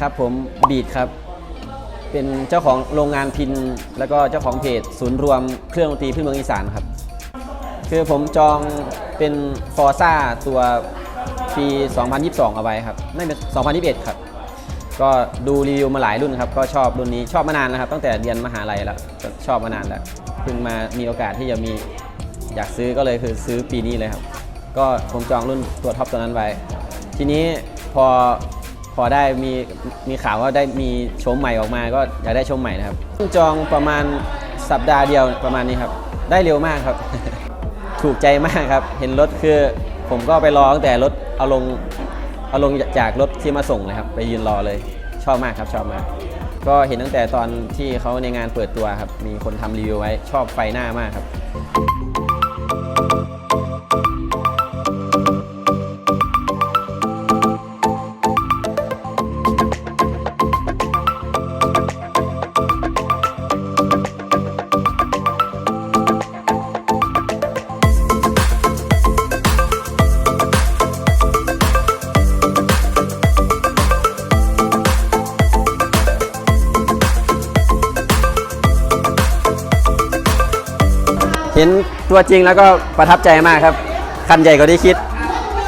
ครับผมบีดครับ เป็นเจ้าของโรงงานพิน แล้วก็เจ้าของเพจศูนย์รวมเครื่องดนตรีพื้นเมืองอีสานครับ คือผมจองเป็นฟอร์ซ่าตัวปี 2022 เอาไว้ครับ ไม่เป็น 2021 ครับ ก็ดูรีวิวมาหลายรุ่นครับ ก็ชอบรุ่นนี้ชอบมานานแล้วครับ ตั้งแต่เรียนมหาลัยแล้วชอบมานานแล้วเพิ่งมามีโอกาสที่จะมีอยากซื้อก็เลยคือซื้อปีนี้เลยครับ ก็ผมจองรุ่นตัวท็อปตัวนั้นไว้ ทีนี้พอ พอได้มีมีข่าวว่าได้มีโฉมใหม่ออกมา ก็อยากได้โฉมใหม่นะครับจองประมาณสัปดาห์เดียวประมาณนี้ครับ ได้เร็วมากครับ ถูกใจมากครับ เห็นรถคือผมก็ไปรอตั้งแต่รถเอาลงเอาลงจากรถที่มาส่งเลยครับ ไปยืนรอเลยชอบมากครับชอบมาก ก็เห็นตั้งแต่ตอนที่เขาในงานเปิดตัวครับ มีคนทำรีวิวไว้ชอบไฟหน้ามากครับ เห็นตัวจริงแล้วก็ประทับใจมากครับ คันใหญ่กว่าที่คิด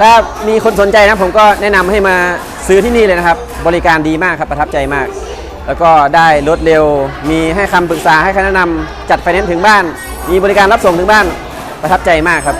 ถ้ามีคนสนใจนะผมก็แนะนำให้มาซื้อที่นี่เลยนะครับ บริการดีมากครับประทับใจมาก แล้วก็ได้รถเร็ว มีให้คำปรึกษาให้คำแนะนำจัดไฟแนนซ์ถึงบ้าน มีบริการรับส่งถึงบ้านประทับใจมากครับ